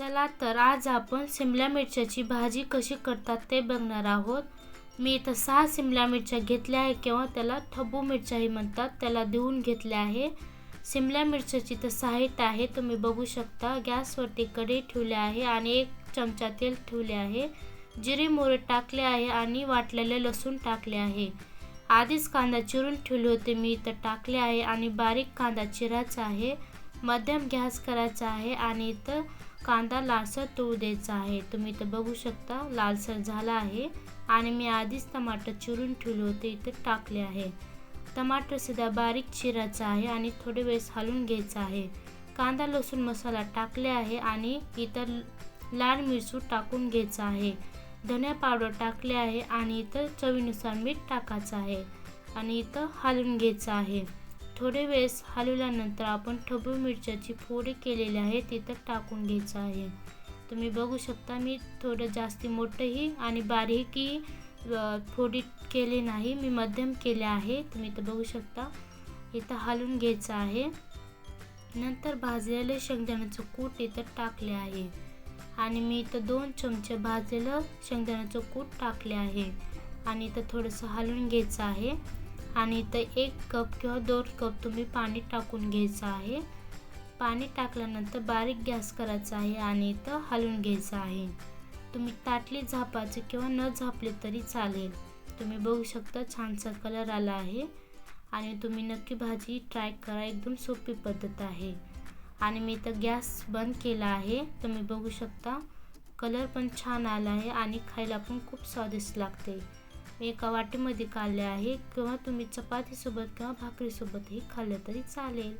चला तर आज आपण शिमला मिरच्याची भाजी कशी करतात ते बघणार आहोत. मी इथं सहा शिमला मिरच्या घेतल्या आहे किंवा त्याला ठब्बू मिरच्याही म्हणतात. त्याला देऊन घेतल्या आहे. शिमला मिरच्याची तर साहित्य आहे. तुम्ही बघू शकता. गॅसवरती कढई ठेवली आहे आणि एक चमचा तेल ठेवले आहे. जिरे मोरे टाकले आहे आणि वाटलेले लसूण टाकले आहे. आधीच कांदा चिरून ठेवले होते. मी इथं टाकले आहे आणि बारीक कांदा चिरायचा आहे. मध्यम गॅस करायचा आहे आणि इथं कांदा लालसर तळू द्यायचा आहे. तुम्ही इथं बघू शकता लालसर झाला आहे. आणि मी आधीच टमाटर चिरून ठेवले होते इथं टाकले आहे. टमाटर सुद्धा बारीक चिरायचा आहे आणि थोडे वेळेस हलवून घ्यायचा आहे. कांदा लसूण मसाला टाकले आहे आणि इतर लाल मिरचू टाकून घ्यायचा आहे. धन्या पावडर टाकले आहे आणि इथं चवीनुसार मीठ टाकायचं आहे. आणि इथं हलवून घ्यायचं आहे. थोडे वेळेस हलवल्यानंतर आपण ठबू मिरच्याची फोडी केलेली आहे तिथं टाकून घ्यायचं आहे. तुम्ही बघू शकता मी थोडं जास्ती मोठंही आणि बारीकही फोडी केली नाही मी मध्यम केले आहे. तुम्ही इथं बघू शकता इथं हलवून घ्यायचं आहे. नंतर भाजलेले शेंगदाण्याचं कूट इथं टाकले आहे. आणि मी इथं दोन चमचे भाजलेलं शेंगदाण्याचं कूट टाकले आहे. आणि इथं थोडंसं हलवून घ्यायचं आहे. आणि इथं एक कप किंवा दोन कप तुम्ही पाणी टाकून घ्यायचं आहे. पाणी टाकल्यानंतर बारीक गॅस करायचा आहे आणि इथं हलवून घ्यायचं आहे. तुम्ही ताटली झापायची किंवा न झापले तरी चालेल. तुम्ही बघू शकता छानसा कलर आला आहे. आणि तुम्ही नक्की भाजी ट्राय करा एकदम सोपी पद्धत आहे. आणि मी इथं गॅस बंद केला आहे. तुम्ही बघू शकता कलर पण छान आला आहे आणि खायला पण खूप स्वादिष्ट लागते. एका वाटीमध्ये काढले आहे किंवा तुम्ही चपातीसोबत किंवा भाकरीसोबतही खाल्लं तरी चालेल.